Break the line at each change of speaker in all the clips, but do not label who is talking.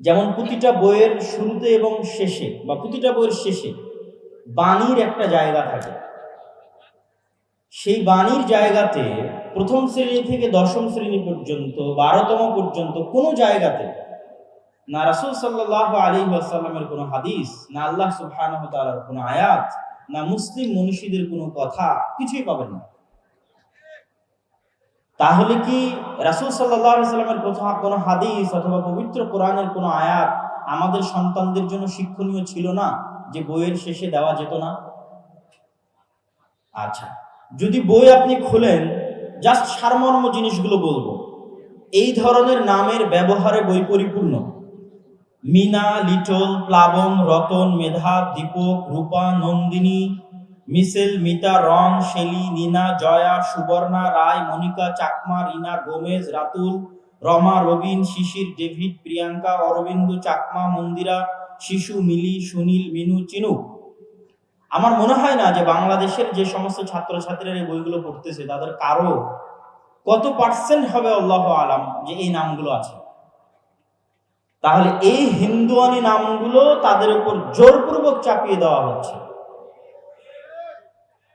যেমন প্রতিটা বইয়ের শুরুতে এবং শেষে বা প্রতিটা বইয়ের শেষে বাণীর একটা জায়গা থাকে। সেই বাণীর জায়গাতে প্রথম শ্রেণি থেকে দশম শ্রেণি পর্যন্ত, বারোতম পর্যন্ত কোনো জায়গাতে না রাসুল সাল্লাহ আলী আসাল্লামের কোনো হাদিস, না আল্লাহ সুবহানাহ কোনো আয়াত, না মুসলিম মনীষীদের কোনো কথা কিছুই পাবেন না। তাহলে কি রাসুল সাল্লাহ সাল্লামের কোথাও কোনো হাদিস অথবা পবিত্র কোরআনের কোনো আয়াত আমাদের সন্তানদের জন্য শিক্ষণীয় ছিল না, যে বইয়ের শেষে দেওয়া যেত না? আচ্ছা যদি বই আপনি খোলেন জাস্ট সারমর্ম জিনিসগুলো বলব। এই ধরনের নামের ব্যবহারে বই পরিপূর্ণ। মিনা, লিটল, প্লাবন, রতন, মেধা, দীপক, রূপা, নন্দিনী মিসেল, মিতা রং Shelly, Nina, Joya, Suborna, Roy, Monika, Chakma, Rina, Gomes, Ratul, Roma, Robin, Shishir, David, Priyanka, Arabinda, Chakma, Mandira, শিশু, মিলি, সুনীল, মিনু, চিনু। আমার মনে হয় না যে বাংলাদেশের যে সমস্ত ছাত্রছাত্রীরা এই বইগুলো পড়তেছে, তাদের কারও কত পার্সেন্ট হবে আল্লাহ আলাম যে এই নামগুলো আছে? তাহলে এই হিন্দুয়ানি নামগুলো তাদের উপর জোরপূর্বক চাপিয়ে দেওয়া হচ্ছে।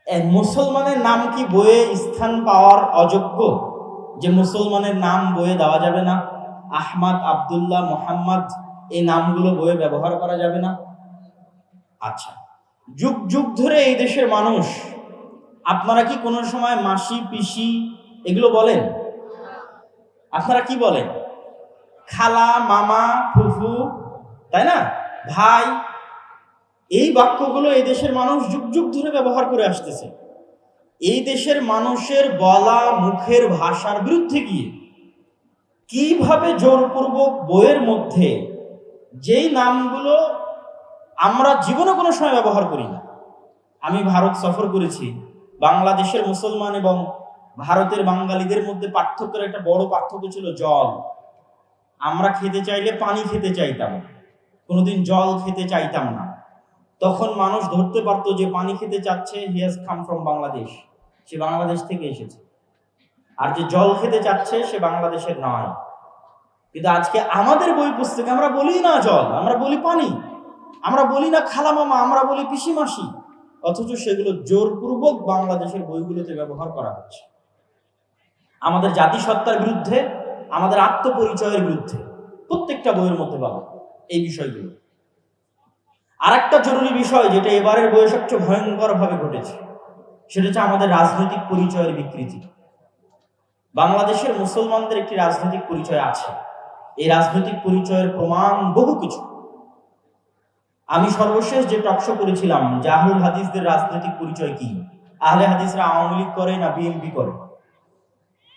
মুসলমানের নাম কি বইয়ে স্থান পাওয়ার অযোগ্য? যে মুসলমানের নাম বইয়ে দেওয়া যাবে না। আহমদ আব্দুল্লাহ মোহাম্মদ এই নামগুলো বইয়ে ব্যবহার করা যাবে না। আচ্ছা যুগ যুগ ধরে এই দেশের মানুষ, আপনারা কি কোনো সময় মাসি, পিসি এগুলো বলেন? আপনারা কি বলেন? খালা, মামা, ফুফু, তাই না? ভাই এই বাক্যগুলো এই দেশের মানুষ যুগ যুগ ধরে ব্যবহার করে আসতেছে। এই দেশের মানুষের বলা মুখের ভাষার বিরুদ্ধে গিয়ে কীভাবে জোরপূর্বক বইয়ের মধ্যে যেই নামগুলো আমরা জীবনে কোনো সময় ব্যবহার করি না, আমি ভারত সফর করেছি, বাংলাদেশের মুসলমান এবং ভারতের বাঙালিদের মধ্যে পার্থক্যের একটা বড় পার্থক্য ছিল জল। আমরা খেতে চাইলে পানি খেতে চাইতাম, কোনোদিন জল খেতে চাইতাম না। তখন মানুষ ধরতে পারতো যে পানি খেতে চাচ্ছে he has come from Bangladesh সে বাংলাদেশ থেকে এসেছে। আর যে জল খেতে চাচ্ছে, সে বাংলাদেশের নয়। কিন্তু আজকে আমাদের বই পুস্তকে আমরা বলি না জল, আমরা বলি পানি। আমরা বলি না খালা মামা, আমরা বলি পিসি মাসি। অথচ সেগুলো জোরপূর্বক বাংলাদেশের বইগুলোতে ব্যবহার করা হচ্ছে। আমাদের জাতিসত্তার বিরুদ্ধে, আমাদের আত্মপরিচয়ের বিরুদ্ধে প্রত্যেকটা বইয়ের মধ্যে পাবো এই বিষয়গুলো। আর একটা জরুরি বিষয় যেটা এবারের বইয়ে সবচেয়ে ভয়ঙ্কর ভাবে ঘটেছে, সেটা হচ্ছে আমাদের রাজনৈতিক পরিচয়ের বিকৃতি। বাংলাদেশের মুসলমানদের একটি রাজনৈতিক পরিচয় আছে। এই রাজনৈতিক পরিচয়ের প্রমাণ বহু কিছু। আমি সর্বশেষ যে টকশো করেছিলাম, জাহুল হাদিসদের রাজনৈতিক পরিচয় কি? আহলে হাদিসরা আওয়ামী লীগ করে না বিএনপি করে?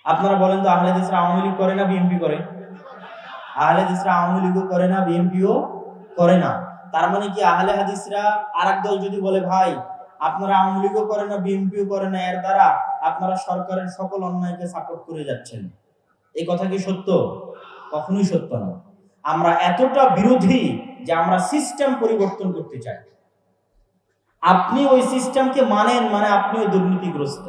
আপনারা বলেন তো আহলে হাদিসরা আওয়ামী লীগ করে না বিএনপি করে? আহলে হাদিসরা আওয়ামী লীগও করে না, বিএনপিও করে না। তার মানে কি আহলে হাদিসরা আর দল যদি বলে, ভাই, আপনারা আওয়ামী লীগও করে না, বিএনপিও করে না, এর দ্বারা আপনারা সরকারের সকল অন্যায়কে সাপোর্ট করে যাচ্ছেন এই কথা কি সত্য? কখনোই সত্য না। আমরা এতটা বিরোধী যে আমরা সিস্টেম পরিবর্তন করতে চাই। আপনি ওই সিস্টেমকে মানেন মানে আপনিও দুর্নীতিগ্রস্ত।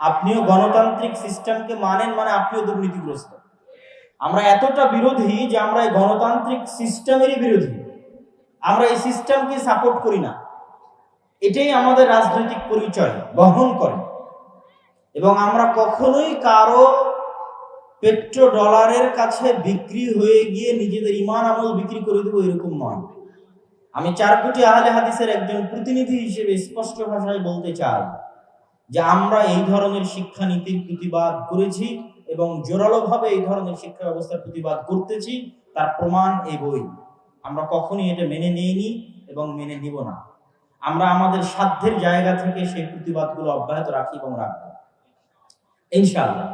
আপনিও গণতান্ত্রিক সিস্টেমকে মানেন মানে আপনিও দুর্নীতিগ্রস্ত। আমরা এতটা বিরোধী যে আমরা এই গণতান্ত্রিক সিস্টেমেরই বিরোধী। আমরা এই সিস্টেমকে সাপোর্ট করি না। এটাই আমাদের রাজনৈতিক পরিচয়, বহন করে। এবং আমরা কখনোই কারও পেট্রো ডলারের কাছে বিক্রি হয়ে গিয়ে নিজেদের ইমান আমল বিক্রি করে দেবো এরকম নয়। আমি চার কোটি আহলে হাদিসের একজন প্রতিনিধি হিসেবে স্পষ্ট ভাষায় বলতে চাই যে আমরা এই ধরনের শিক্ষানীতির প্রতিবাদ করেছি এবং জোরালোভাবে এই ধরনের শিক্ষা ব্যবস্থার প্রতিবাদ করতেছি, তার প্রমাণ এই বই। আমরা কখনই এটা মেনে নেইনি এবং মেনে নিব না। আমরা আমাদের সাধ্যের জায়গা থেকে সেই প্রতিবাদগুলো অব্যাহত রাখি এবং রাখব। ইনশাআল্লাহ।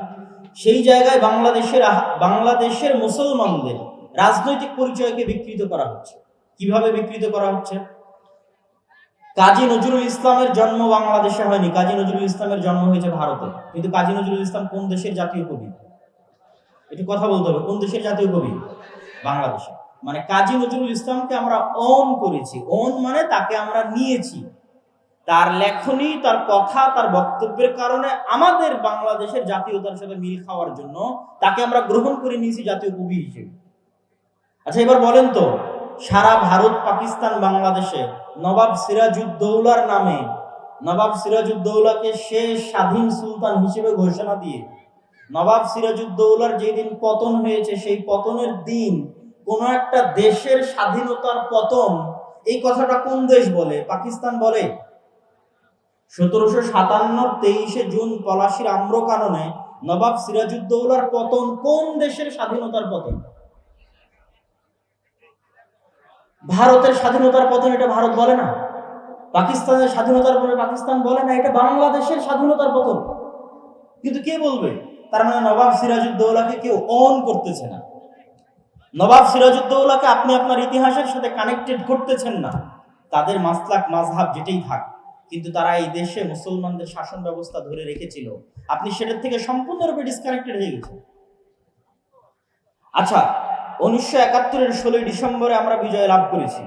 সেই জায়গায় বাংলাদেশের বাংলাদেশের মুসলমানদের রাজনৈতিক পরিচয়কে বিকৃত করা হচ্ছে। কীভাবে বিকৃত করা হচ্ছে? কাজী নজরুল ইসলামের জন্ম বাংলাদেশে হয়নি। কাজী নজরুল ইসলামের জন্ম হয়েছে ভারতে। কিন্তু কাজী নজরুল ইসলাম কোন দেশের জাতীয় কবি? একটু কথা বলতে হবে। কোন দেশের জাতীয় কবি? বাংলাদেশে। মানে কাজী নজরুল ইসলামকে আমরা অন করেছি। অন মানে তাকে আমরা নিয়েছি। তার লেখনী, তার কথা, তার বক্তব্যের কারণে আমাদের বাংলাদেশের জাতীয়তার সাথে মিল খাওয়ার জন্য তাকে আমরা গ্রহণ করে নিয়েছি জাতীয় কবি হিসেবে। আচ্ছা এবার বলেন তো, সারা ভারত, পাকিস্তান, বাংলাদেশে নবাব সিরাজউদ্দৌলার নামে, নবাব সিরাজউদ্দৌলাকে শেষ স্বাধীন সুলতান হিসেবে ঘোষণা দিয়ে, নবাব সিরাজউদ্দৌলার যেদিন পতন হয়েছে, সেই পতনের দিন কোন একটা দেশের স্বাধীনতার পতন, এই কথাটা কোন দেশ বলে? পাকিস্তান বলে। সতেরোশো সাতান্ন তেইশে জুন পলাশির আম্র কাননে নবাব সিরাজুদ্দৌলার পতন কোন দেশের স্বাধীনতার পতন? ভারতের স্বাধীনতার পতন, এটা ভারত বলে না। পাকিস্তানের স্বাধীনতার পরে পাকিস্তান বলে না, এটা বাংলাদেশের স্বাধীনতার পতন। কিন্তু কে বলবে? তার মানে নবাব সিরাজুদ্দৌলাকে কেউ অন করতেছে না। নবাব সিরাজউদ্দৌলাকে আপনি আপনার ইতিহাসের সাথে কানেক্টেড করতেছেন না। তাদের মাসলাক, মাযহাব যেটাই থাক, কিন্তু তারা এই দেশে মুসলমানদের শাসন ব্যবস্থা ধরে রেখেছিল। আপনি সেটার থেকে সম্পূর্ণরূপে ডিসকানেক্টেড হয়ে গেছেন। আচ্ছা উনিশশো একাত্তরের ষোলোই ডিসেম্বরে আমরা বিজয় লাভ করেছি।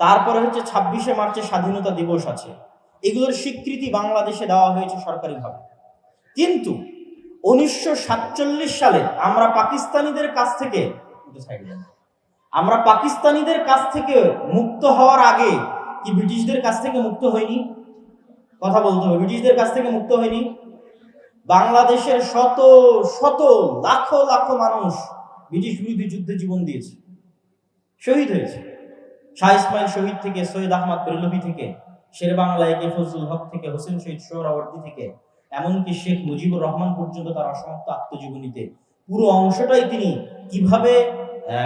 তারপরে হচ্ছে ছাব্বিশে মার্চে স্বাধীনতা দিবস আছে। এগুলোর স্বীকৃতি বাংলাদেশে দেওয়া হয়েছে সরকারিভাবে। কিন্তু উনিশশো সাতচল্লিশ সালে আমরা পাকিস্তানিদের কাছ থেকে আমরা পাকিস্তানিদের কাছ থেকে মুক্ত হওয়ার আগে কি ব্রিটিশদের কাছ থেকে মুক্ত হয়নি কথা বলতে হবে, ব্রিটিশদের কাছ থেকে মুক্ত হয়নি বাংলাদেশের শত শত, লাখো লাখো মানুষ ব্রিটিশ বিরোধী যুদ্ধে জীবন দিয়েছে। শহীদ হয়েছে। শাহ ইসমাইল শহীদ থেকে, সৈয়দ আহমদ বেরলভি থেকে, শের বাংলা একে ফজলুল হক থেকে, হোসেন শহীদ সোহরাওয়ার্দী থেকে, এমনকি শেখ মুজিবুর রহমান পর্যন্ত তার অসমাপ্ত আত্মজীবনীতে পুরো অংশটাই তিনি কীভাবে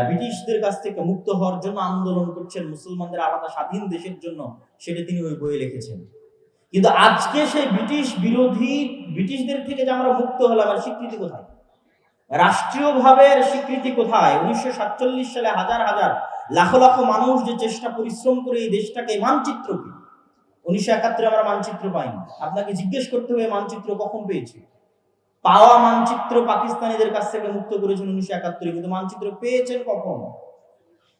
ব্রিটিশদের কাছ থেকে মুক্ত হওয়ার জন্য আন্দোলন করছেন, মুসলমানদের আলাদা স্বাধীন দেশের জন্য, সেটা তিনি ওই বইয়ে লিখেছেন। কিন্তু আজকে সেই ব্রিটিশ বিরোধী, ব্রিটিশদের থেকে যে আমরা মুক্ত হলাম আর স্বীকৃতি কোথায়? রাষ্ট্রীয়ভাবে স্বীকৃতি কোথায়? উনিশশো সাতচল্লিশ সালে হাজার হাজার, লাখো লাখো মানুষ যে চেষ্টা, পরিশ্রম করে এই দেশটাকে মানচিত্র কি উনিশশো একাত্তরে আমরা মানচিত্র পাইনি। আপনাকে জিজ্ঞেস করতে হবে মানচিত্র কখন পেয়েছি? পাওয়া মানচিত্র পাকিস্তানিদের কাছ থেকে মুক্ত করেছেন উনিশশো একাত্তরে, কিন্তু মানচিত্র পেয়েছেন কখন?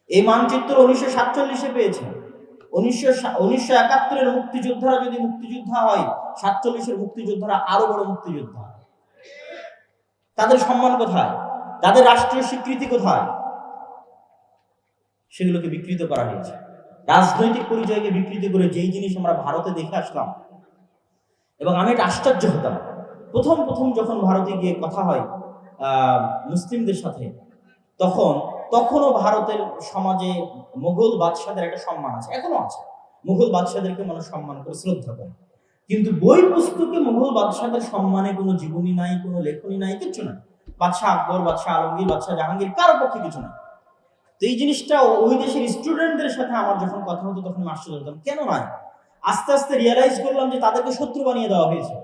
এই মানচিত্র উনিশশো সাতচল্লিশে পেয়েছেন। উনিশশো উনিশশো একাত্তরের মুক্তিযোদ্ধারা যদি মুক্তিযোদ্ধা হয়, সাতচল্লিশের মুক্তিযোদ্ধারা আরও বড় মুক্তিযোদ্ধা। তাদের সম্মান কোথায়? তাদের রাষ্ট্রীয় স্বীকৃতি কোথায়? সেগুলোকে বিকৃত করা হয়েছে। রাজনৈতিক পরিচয়কে বিকৃত করে যেই জিনিস আমরা ভারতে দেখে আসলাম, এবং আমি এটা আশ্চর্য হতাম। প্রথম প্রথম যখন ভারতে গিয়ে কথা হয় মুসলিমদের সাথে, তখন, তখনও ভারতের সমাজে মুঘল বাদশাদের একটা সম্মান আছে, এখনও আছে। মুঘল বাদশাদেরকে মানুষ সম্মান করে, শ্রদ্ধা করে। কিন্তু বই পুস্তকে মুঘল বাদশাদের সম্মানে কোনো জীবনী নাই, কোনো লেখনী নাই কিছু নাই। বাদশাহ আকবর, বাদশাহ আলমগীর, বাদশাহ জাহাঙ্গীর কারও পক্ষে কিছু নাই। তো এই জিনিসটা ওই দেশের স্টুডেন্টদের সাথে আমার যখন কথা হতো, তখন আমি আশ্চর্য হতাম। কেন নয় আস্তে আস্তে রিয়েলাইজ করলাম যে তাদেরকে শত্রু বানিয়ে দেওয়া হয়েছে।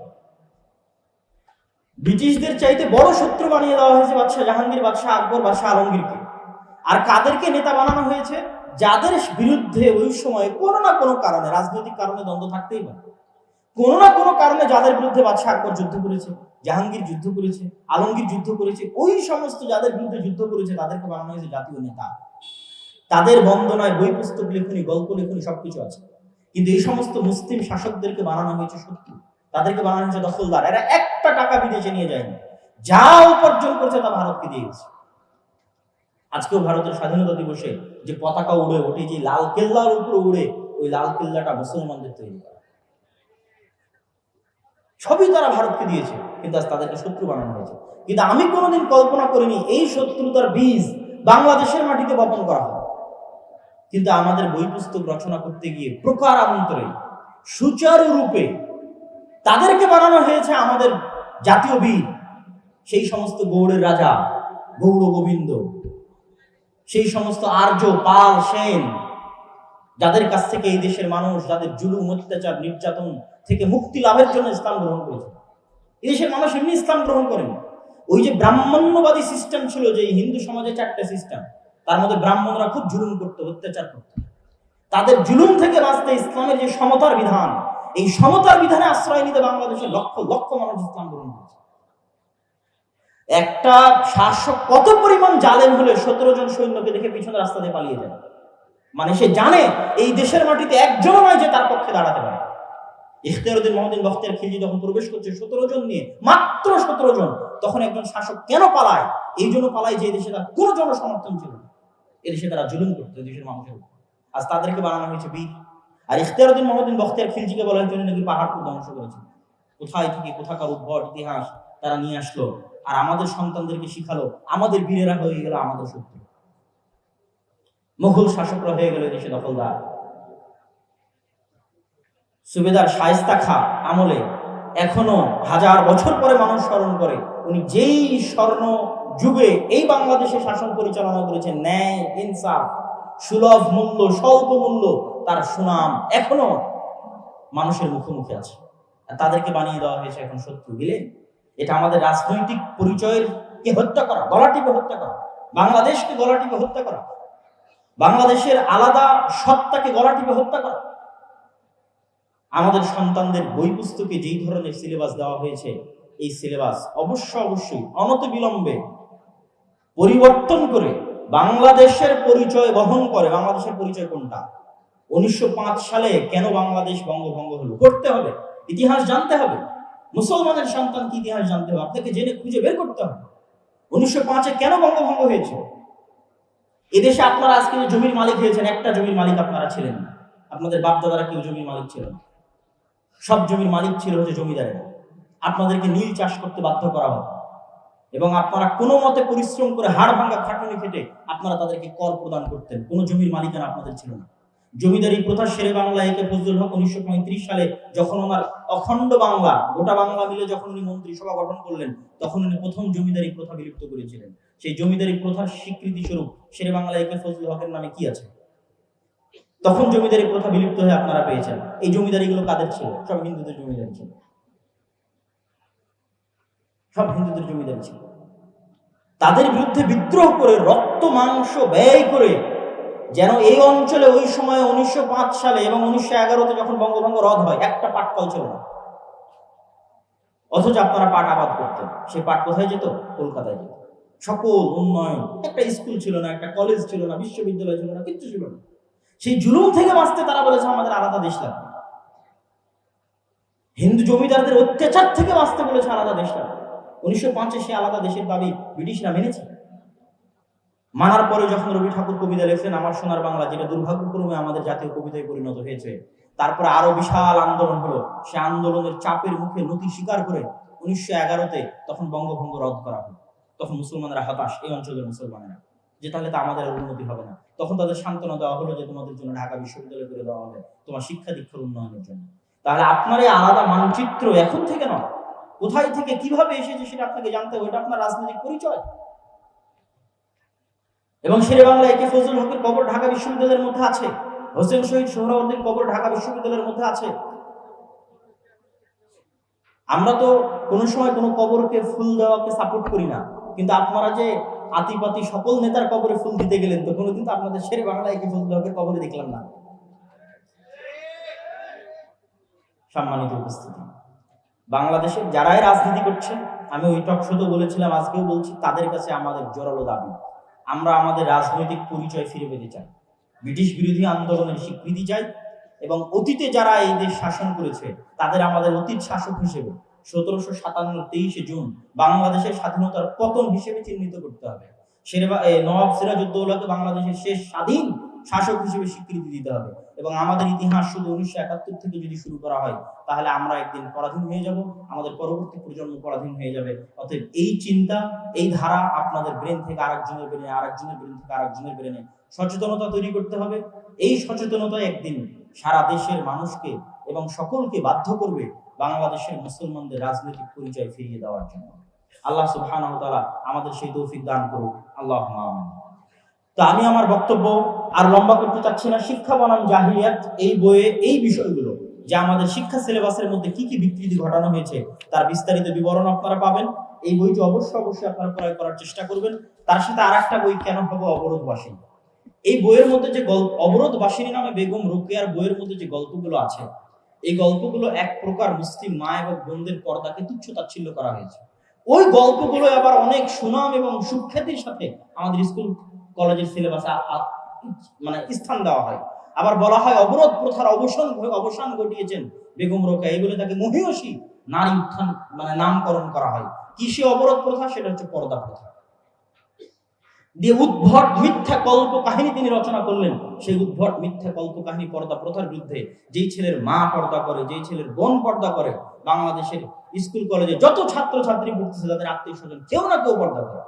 ব্রিটিশদের চাইতে বড় শত্রু বানিয়ে দেওয়া হয়েছে বাদশাহ জাহাঙ্গীর, বাদশাহ আকবর, বাদশাহ আলমগীরকে। আর কাদেরকে নেতা বানানো হয়েছে? যাদের বিরুদ্ধে ওই সময় কোনো না কোনো কারণে, রাজনৈতিক কারণে দ্বন্দ্ব থাকতেই পারে। কোনো না কোনো কারণে যাদের বিরুদ্ধে বাদশাহ আকবর যুদ্ধ করেছে, জাহাঙ্গীর যুদ্ধ করেছে, আলমগীর যুদ্ধ করেছে, ওই সমস্ত যাদের বিরুদ্ধে যুদ্ধ করেছে, তাদেরকে বানানো হয়েছে জাতীয় নেতা। তাদের বন্দনায় বই, পুস্তক, লেখনী, গল্প, লেখনী সবকিছু আছে। কিন্তু এই সমস্ত মুসলিম শাসকদেরকে বানানো হয়েছে শত্রু। তাদেরকে বানানো হয়েছে দখলদার। এরা একটা টাকা বিদেশে নিয়ে যায়নি। যা উপার্জন করেছে তা ভারতকে দিয়ে গেছে আজকেও ভারতের স্বাধীনতা দিবসে যে পতাকা উড়ে ওঠে, যে লাল কেল্লার উপরে উড়ে ওই লাল কেল্লাটা মুসলমানদের তৈরি করা। সবই তারা ভারতকে দিয়েছে, কিন্তু আজ তাদেরকে শত্রু বানানো হয়েছে। কিন্তু আমি কোনোদিন কল্পনা করিনি এই শত্রুতার বীজ বাংলাদেশের মাটিতে বপন করা হবে। কিন্তু আমাদের বই পুস্তক রচনা করতে গিয়ে প্রকার অন্তরে সুচারুরূপে তাদেরকে বানানো হয়েছে আমাদের জাতীয় বীর, সেই সমস্ত গৌড়ের রাজা, গৌড় গোবিন্দ, সেই সমস্ত আর্য, পাল, সেন, যাদের কাছ থেকে এই দেশের মানুষ, যাদের জুলুম, অত্যাচার, নির্যাতন থেকে মুক্তি লাভের জন্য ইসলাম গ্রহণ করেছে। এই দেশের মানুষ এমনি ইসলাম গ্রহণ করেন। ওই যে ব্রাহ্মণ্যবাদী সিস্টেম ছিল যে হিন্দু সমাজে চারটে সিস্টেম তার মধ্যে ব্রাহ্মণরা খুব জুলুম করতো, অত্যাচার করতো। তাদের জুলুম থেকে বাঁচতে ইসলামের যে সমতার বিধান এই সমতার বিধানে আশ্রয় নিতে বাংলাদেশের লক্ষ লক্ষ মানুষ ইসলাম গ্রহণ করেছে। একটা শাসক কত পরিমাণ জালেম হলে সতেরো জন সৈন্যকে দেখে পিছনে রাস্তা দিয়ে পালিয়ে যায়? মানে সে জানে এই দেশের মাটিতে একজন নয় যে তার পক্ষে দাঁড়াতে পারে। ইখতিয়ারুদ্দিন মহদিন বখতিয়ার খিলজি যখন প্রবেশ করছে সতেরো জন নিয়ে, মাত্র সতেরো জন, তখন একজন শাসক কেন পালায়? এই জন্য পালায় যে দেশে তার কোনো জনসমর্থন ছিল না। এদেশে তারা জুলুম করতো দেশের মানুষের আজ তাদেরকে বানানো হয়েছে বীর। আর ইখতিয়ারুদ্দিন মোহাম্মদিন বখতিয়ার খিলজিকে বলা হয় তিনি নাকি পাহাড়পুর ধ্বংস করেছেন কোথায় থেকে, কোথাকার উদ্ভট ইতিহাস তারা নিয়ে আসলো? আর আমাদের সন্তানদেরকে শিখালো, আমাদের বীরেরা হয়ে গেল আমাদের শত্রু। মুঘল শাসকরা হয়ে গেল দেশে দখলদার। সুবেদার শায়স্তা খা আমলে এখনও হাজার বছর পরে মানুষ স্মরণ করে, উনি যেই স্বর্ণ যুগে এই বাংলাদেশে শাসন পরিচালনা করেছেন, ন্যায়, ইনসাফ সুলভ মূল্য, স্বল্প মূল্য তার সুনাম এখনও মানুষের মুখোমুখি আছে। তাদেরকে বানিয়ে দেওয়া হয়েছে এখন শত্রু দিলেন এটা আমাদের রাজনৈতিক পরিচয়ের কে হত্যা করা গলা টিপে হত্যা করা, বাংলাদেশকে গলা টিপে হত্যা করা, বাংলাদেশের আলাদা সত্তাকে গলা টিপে হত্যা করা। আমাদের সন্তানদের বই পুস্তকে যেই ধরনের সিলেবাস দেওয়া হয়েছে, এই সিলেবাস অবশ্য অবশ্যই অনত বিলম্বে পরিবর্তন করে বাংলাদেশের পরিচয় বহন করে, বাংলাদেশের পরিচয় কোনটা? উনিশশো পাঁচ সালে কেন বাংলাদেশ বঙ্গভঙ্গ হলো? করতে হবে, ইতিহাস জানতে হবে। মুসলমানের সন্তান কি ইতিহাস জানতে হবে, আপনাকে জেনে খুঁজে বের করতে হবে। উনিশশো পাঁচে কেন বঙ্গভঙ্গ হয়েছে? এদেশে আপনারা আজকে জমির মালিক হয়েছেন, একটা জমির মালিক আপনারা ছিলেন না। আপনাদের বাপদাদারা কেউ জমির মালিক ছিল না। সব জমির মালিক ছিল হচ্ছে জমিদারেরা। আপনাদেরকে নীল চাষ করতে বাধ্য করা হতো। এবং আপনারা কোনো মতে পরিশ্রম করে হাড় ভাঙ্গা খাটুনি খেটে আপনারা তাদেরকে কর প্রদান করতেন। কোনো জমির মালিকানা আপনাদের ছিল না। জমিদারি প্রথা সেরে বাংলা একে ফজলুল হক উনিশশো সালে যখন ওনার অখণ্ড বাংলা, গোটা বাংলা মিলে যখন উনি মন্ত্রিসভা গঠন করলেন, তখন উনি প্রথম জমিদারি প্রথা বিলুপ্ত করেছিলেন। সেই জমিদারি প্রথার স্বীকৃতি স্বরূপ শেরে বাংলা একে ফজলুল হকের নামে কি আছে? তখন জমিদারি প্রথা বিলুপ্ত হয়ে আপনারা পেয়েছেন। এই জমিদারিগুলো কাদের ছিল? সব হিন্দুদের জমিদারি ছিল। সব হিন্দুদের জমিদারি ছিল। তাদের বিরুদ্ধে বিদ্রোহ করে, রক্ত, মাংস ব্যয় করে যেন এই অঞ্চলে ওই সময় উনিশশো পাঁচ সালে এবং উনিশশো এগারোতে যখন বঙ্গভঙ্গ রদ হয়, একটা পাট কল ছিল না? অথচ আপনারা পাট আবাদ করতেন। সেই পাট কোথায় যেত? কলকাতায় যেত। সকল উন্নয়ন, একটা স্কুল ছিল না, একটা কলেজ ছিল না, বিশ্ববিদ্যালয় ছিল না, কিচ্ছু ছিল না। সেই জুলুম থেকে বাঁচতে তারা বলেছে, আমাদের আলাদা দেশ লাগবে। হিন্দু জমিদারদের অত্যাচার থেকে বাঁচতে বলেছে, আলাদা দেশ লাগবে। উনিশশো পাঁচে সে আলাদা দেশের দাবি ব্রিটিশরা মেনেছে। মানার পরে যখন রবি ঠাকুর কবিতা লেখলেন আমার সোনার বাংলা যেটা দুর্ভাগ্যক্রমে আমাদের জাতীয় কবিতায় পরিণত হয়েছে, তারপরে আরও বিশাল আন্দোলন হলো। সে আন্দোলনের চাপের মুখে নতি স্বীকার করে উনিশশো এগারোতে তখন বঙ্গভঙ্গ রদ করা হলো। তখন মুসলমানরা হতাশ, এই অঞ্চলের মুসলমানেরা, যে তাহলে তো আমাদের উন্নতি হবে না। তখন তাদের সান্ত্বনা দেওয়া হলো যে তোমাদের জন্য ঢাকা বিশ্ববিদ্যালয় করে দেওয়া হবে, তোমার শিক্ষা দীক্ষার উন্নয়নের জন্য। তাহলে আপনার এই আলাদা মানচিত্র এখন থেকে নয়। কোথায় থেকে কীভাবে এসেছে সেটা আপনাকে জানতে হবে, এটা আপনার রাজনৈতিক পরিচয়। এবং শেরে বাংলা একে ফজল হকের কবর ঢাকা বিশ্ববিদ্যালয়ের মধ্যে আছে, হোসেন শহীদ সোহরাওয়ার্দীর কবর ঢাকা বিশ্ববিদ্যালয়ের মধ্যে আছে। আমরা তো কোনো সময় কোনো কবরকে ফুল দেওয়াকে সাপোর্ট করি না, কিন্তু আপনারা যে আতিপাতি সকল নেতার কবরে ফুল দিতে গেলেন তো কোনোদিন তো আপনাদের শেরে বাংলা একে ফজল হকের কবরে দেখলাম না। সম্মানিত উপস্থিতি। বাংলাদেশের যারাই রাজনীতি করছে, আমি ওই টক শুধু বলেছিলাম, আজকেও বলছি, তাদের কাছে আমাদের জোরালো দাবি। আমরা আমাদের রাজনৈতিক পরিচয় ফিরে পেতে চাই। ব্রিটিশ বিরোধী আন্দোলনের স্বীকৃতি চাই এবং অতীতে যারা এই দেশ শাসন করেছে, তাদের আমাদের অতীত শাসক হিসেবে সতেরোশো সাতান্ন তেইশে জুন বাংলাদেশের স্বাধীনতার পতন হিসেবে চিহ্নিত করতে হবে। নবাব সিরাজউদ্দৌলাকে বাংলাদেশের শেষ স্বাধীন শাসক হিসেবে স্বীকৃতি দিতে হবে। এবং আমাদের ইতিহাস শুধু উনিশশো একাত্তর থেকে যদি শুরু করা হয়, তাহলে আমরা একদিন পরাধীন হয়ে যাব, আমাদের পরবর্তী প্রজন্ম পরাধীন হয়ে যাবে। অতএব এই চিন্তা, এই ধারা আপনাদের ব্রেন থেকে আরেকজনের ব্রেনে, আরেকজনের ব্রেন থেকে আরেকজনের ব্রেনে সচেতনতা তৈরি করতে হবে। এই সচেতনতা একদিন সারা দেশের মানুষকে এবং সকলকে বাধ্য করবে বাংলাদেশের মুসলমানদের রাজনৈতিক পরিচয় ফিরিয়ে দেওয়ার জন্য। আল্লাহ সুবহানাহু ওয়া আমাদের সেই তৌফিক দান করুক। আল্লাহ তো আমি আমার বক্তব্য আর লম্বা করতে চাচ্ছি না। শিক্ষা বনাম জাহিলিয়াত এই বইয়ে এই বিষয়গুলো যে আমাদের শিক্ষা সিলেবাসের মধ্যে কি কি বিকৃতি ঘটানো হয়েছে তার বিস্তারিত বিবরণ আপনারা পাবেন। এই বইটি অবশ্যই অবশ্যই আপনারা ক্রয় করার চেষ্টা করবেন। তার সাথে আর একটা বই কেন হবে অবরোধবাসী? এই বইয়ের মধ্যে যে গল্প অবরোধবাসিনী নামে বেগম রোকেয়ার বইয়ের মধ্যে যে গল্পগুলো আছে, এই গল্পগুলো এক প্রকার মুসলিম মা এবং বোনদের পর্দাকে তুচ্ছ তাচ্ছিল্য করা হয়েছে। ওই গল্পগুলো আবার অনেক সুনাম এবং সুখ্যাতির সাথে আমাদের স্কুল, কলেজের সিলেবাসে মানে স্থান দেওয়া হয়। আবার বলা হয় অবরোধ প্রথার অবসান অবসান ঘটিয়েছেন বেগম রোকা এই বলে তাকে মহিয়সী নারী উত্থান মানে নামকরণ করা হয়। কিসে অবরোধ প্রথা? সেটা হচ্ছে পর্দা প্রথা। দিয়ে উদ্ভট মিথ্যা কল্প কাহিনী তিনি রচনা করলেন, সেই উদ্ভট মিথ্যা কল্প কাহিনী পর্দা প্রথার বিরুদ্ধে যেই ছেলের মা পর্দা করে, যেই ছেলের বোন পর্দা করে, বাংলাদেশের স্কুল কলেজে যত ছাত্র ছাত্রী পড়তেছে, তাদের আত্মীয় স্বজন কেউ না কেউ পর্দা করে।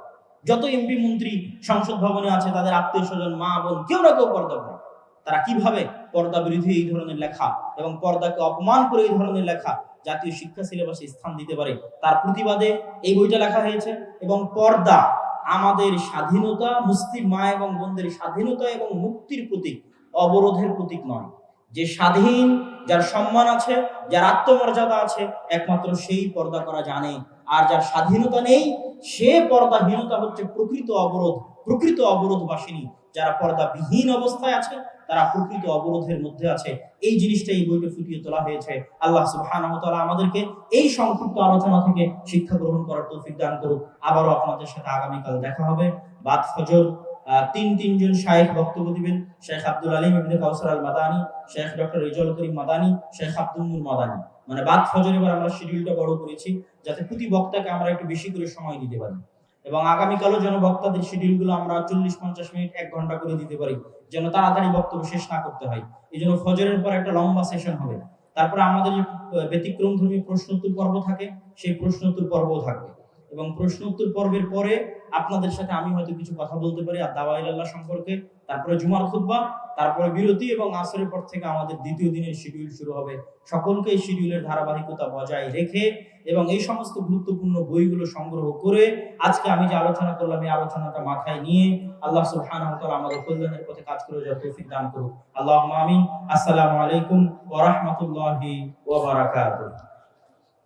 যত এমপি মন্ত্রী সংসদ ভবনে আছে, তাদের আত্মীয় স্বজন, মা, বোন কেউ না কেউ পর্দা করে। তারা কীভাবে পর্দা বিরোধী এই ধরনের লেখা এবং পর্দাকে অপমান করে এই ধরনের লেখা জাতীয় শিক্ষা সিলেবাসে স্থান দিতে পারে, তার প্রতিবাদে এই বইটা লেখা হয়েছে এবং পর্দা আমাদের স্বাধীনতা মুসলিম মা এবং বোনদের স্বাধীনতা এবং মুক্তির প্রতীক, অবরোধের প্রতীক নয়। যে স্বাধীন, যার সম্মান আছে, যার আত্মমর্যাদা আছে, একমাত্র সেই পর্দা করা জানে। আর যার স্বাধীনতা নেই, সে পর্দাহীনতা হচ্ছে প্রকৃত অবরোধ, প্রকৃত অবরোধবাসিনী। যারা পর্দাবিহীন অবস্থায় আছে, তারা প্রকৃত অবরোধের মধ্যে আছে। এই জিনিসটা এই বইটা ফুটিয়ে তোলা হয়েছে। আল্লাহ সুবহানাহু তাআলা আমাদেরকে এই সংক্ষিপ্ত আলোচনা থেকে শিক্ষা গ্রহণ করার তৌফিক দান করুক। আবারও আপনাদের সাথে আগামীকাল দেখা হবে। বাদ ফজর তিন তিনজন শায়েখ বক্তব্য দিবেন। শেখ আব্দুল আলিম ইবনে কাউসার আল মাদানি শেখ ডক্টর রিজল করিম মাদানি, শেখ আব্দুল নূর মাদানি। মানে বাদ ফজর এবার আমরা শিডিউলটা বড় করেছি, যাতে প্রতি বক্তাকে আমরা একটু বেশি করে সময় দিতে পারি। এবং আগামীকালও যেন বক্তাদের শিডিউলগুলো আমরা চল্লিশ পঞ্চাশ মিনিট এক ঘণ্টা করে দিতে পারি, যেন তাড়াতাড়ি বক্তব্য শেষ না করতে হয়। এই জন্য ফজরের পর একটা লম্বা সেশন হবে। তারপরে আমাদের ব্যতিক্রম ধর্মী প্রশ্নোত্তর পর্ব থাকে, সেই প্রশ্নোত্তর পর্বও থাকবে। এবং প্রশ্নোত্তর পর্বের পরে আপনাদের সাথে আমি হয়তো কিছু কথা বলতে পারি, আর দাওয়াইল্লাহ সম্পর্কে, তারপরে জুমার খুতবা তারপরে বিরতি এবং আসরের পর থেকে আমাদের দ্বিতীয় দিনের শিডিউল শুরু হবে। সকলকে এই শিডিউলের ধারাবাহিকতা বজায় রেখে এবং এই সমস্ত গুরুত্বপূর্ণ বইগুলো সংগ্রহ করে আজকে আমি যে আলোচনা করলাম, এই আলোচনাটা মাথায় নিয়ে আল্লাহ সুবহানাহু ওয়া তাআলা আমাদের কল্যাণের পথে কাজ করে যাওয়ার তৌফিক দান করুক। আল্লাহুম্মা আমিন। আসসালামু আলাইকুম ওয়া রাহমাতুল্লাহি ওয়া বারাকাতুহু।